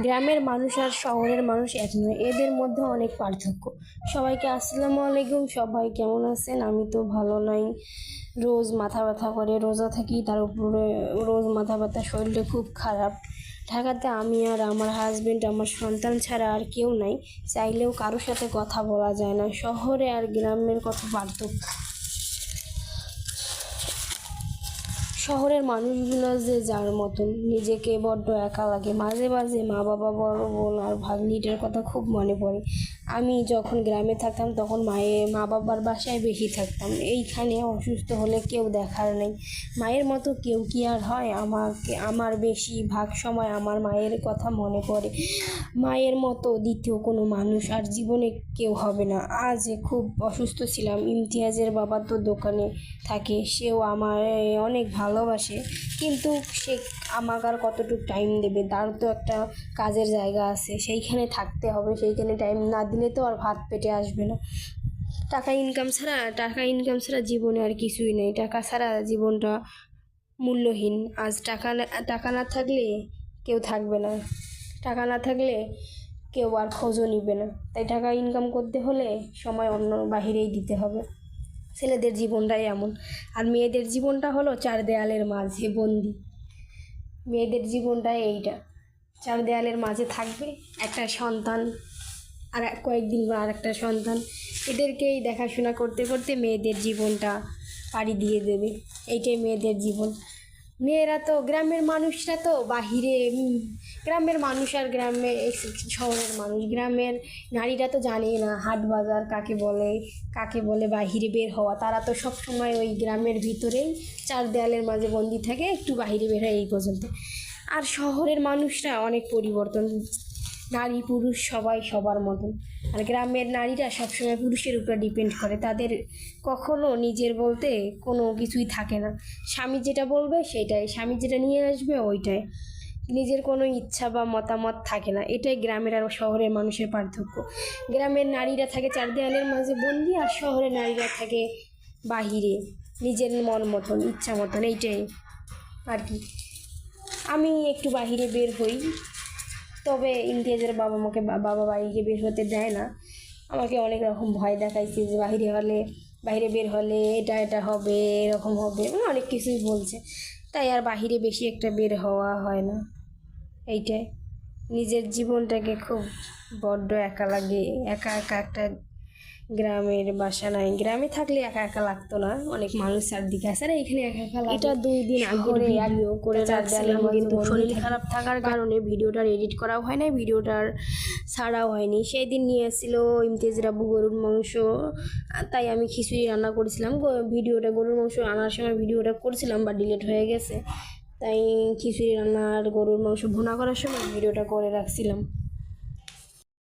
গ্রামের মানুষ আর শহরের মানুষ এক নয়, এদের মধ্যে অনেক পার্থক্য। সবাইকে আসসালামু আলাইকুম, সবাই কেমন আছেন? আমি তো ভালো নাই। রোজ মাথা ব্যথা করে, রোজা থাকি, তার উপরে রোজ মাথা ব্যথা, শরীরটা খুব খারাপ। ঢাকাতে আমি আর আমার হাজবেন্ড আমার সন্তান ছাড়া আর কেউ নাই। চাইলেও কারোর সাথে কথা বলা যায় না। শহরে আর গ্রামের কত পার্থক্য? শহরের মানুষগুলো যে যার মতন, নিজেকে বড্ড একা লাগে। মাঝে মাঝে মা বাবা বড় বোন আর ভাগ্নিটার কথা খুব মনে পড়ে। আমি যখন গ্রামে থাকতাম তখন মায়ের মা বাবার বাসায় বেশি থাকতাম। এইখানে অসুস্থ হলে কেউ দেখার নেই। মায়ের মতো কেউ কি আর হয়? আমাকে, আমার বেশি ভাগ সময় আমার মায়ের কথা মনে পড়ে। মায়ের মতো দ্বিতীয় কোনো মানুষ আর জীবনে কেউ হবে না। আজ খুব অসুস্থ ছিলাম। ইমতিয়াজের বাবা তো দোকানে থাকে। সেও আমার অনেক ভালোবাসে। কিন্তু সে আমাকে আর কতটুকু টাইম দেবে? তার তো একটা কাজের জায়গা আছে। সেইখানে থাকতে হবে। সেইখানে টাইম না দিলে তো আর ভাত পেটে আসবে না। টাকা ইনকাম ছাড়া, টাকা ইনকাম ছাড়া জীবনে আর কিছুই নেই। টাকা ছাড়া জীবনটা মূল্যহীন। আজ টাকা টাকা না থাকলে কেউ থাকবে না। টাকা না থাকলে কেউ আর খোঁজও নিবে না। তাই টাকা ইনকাম করতে হলে সময় অন্য বাহিরেই দিতে হবে। ছেলেদের জীবনটাই এমন। আর মেয়েদের জীবনটা হলো চার দেয়ালের মাঝে বন্দি। মেয়েদের জীবনটাই এইটা। চার দেয়ালের মাঝে থাকবে একটা সন্তান। আর কয়েকদিন বা আর একটা সন্তান, এদেরকেই দেখাশোনা করতে করতে মেয়েদের জীবনটা পাড়ি দিয়ে দেবে। এইটাই মেয়েদের জীবন। মেয়েরা তো গ্রামের মানুষরা তো বাহিরে গ্রামের মানুষ আর গ্রামে শহরের মানুষ। গ্রামের নারীরা তো জানে না, হাট বাজার কাকে বলে কাকে বলে বাহিরে বের হওয়া। তারা তো সব সময় ওই গ্রামের ভিতরেই চার দেয়ালের মাঝে বন্দি থাকে, একটু বাহিরে বের হয় এই পর্যন্ত। আর শহরের মানুষরা অনেক পরিবর্তন নারী, পুরুষ সবাই সবার মতন। আর গ্রামের নারীরা সবসময় পুরুষের উপর ডিপেন্ড করে। তাদের কখনো নিজের বলতে কোনো কিছুই থাকে না। স্বামী যেটা বলবে সেটাই। স্বামী যেটা নিয়ে আসবে ওইটাই। নিজের কোনো ইচ্ছা বা মতামত থাকে না। এটাই গ্রামের আর শহরের মানুষের পার্থক্য। গ্রামের নারীরা থাকে চার দেয়ালের মাঝে বন্দি আর শহরের নারীরা থাকে বাহিরে। নিজের মন মতন, ইচ্ছা মতন, এইটাই আর কি। আমি একটু বাহিরে বের হই। তবে ইমতিয়াজের বাবা আমাকে বাবা বাইরে বের হতে দেয় না। আমাকে অনেক রকম ভয় দেখাইছে যে বাইরে হলে, বাইরে বের হলে এটা এটা হবে, এরকম হবে মানে অনেক কিছুই বলছে। তাই আর বাহিরে বেশি একটা বের হওয়া হয় না। এইটাই। নিজের জীবনটাকে খুব বড্ড একা লাগে, একা একা একটা গ্রামের বাসা নাই। গ্রামে থাকলে একা একা লাগতো না। অনেক মানুষ চারদিকে আছে না এখানে একা একা এটা দুই দিন আগের ভিডিও। করে রাখছিলাম কিন্তু শরীর খারাপ থাকার কারণে ভিডিওটার এডিট করাও হয় না ভিডিওটার ছাড়াও হয়নি। সেই দিন নিয়ে এসেছিল ইমতেজ রাবু গরুর মাংস তাই আমি খিচুড়ি রান্না করেছিলাম। ভিডিওটা গরুর মাংস আনার সময় ভিডিওটা করছিলাম বা ডিলিট হয়ে গেছে। তাই খিচুড়ি রান্না আর গরুর মাংস ভুনা করার সময় ভিডিওটা করে রাখছিলাম।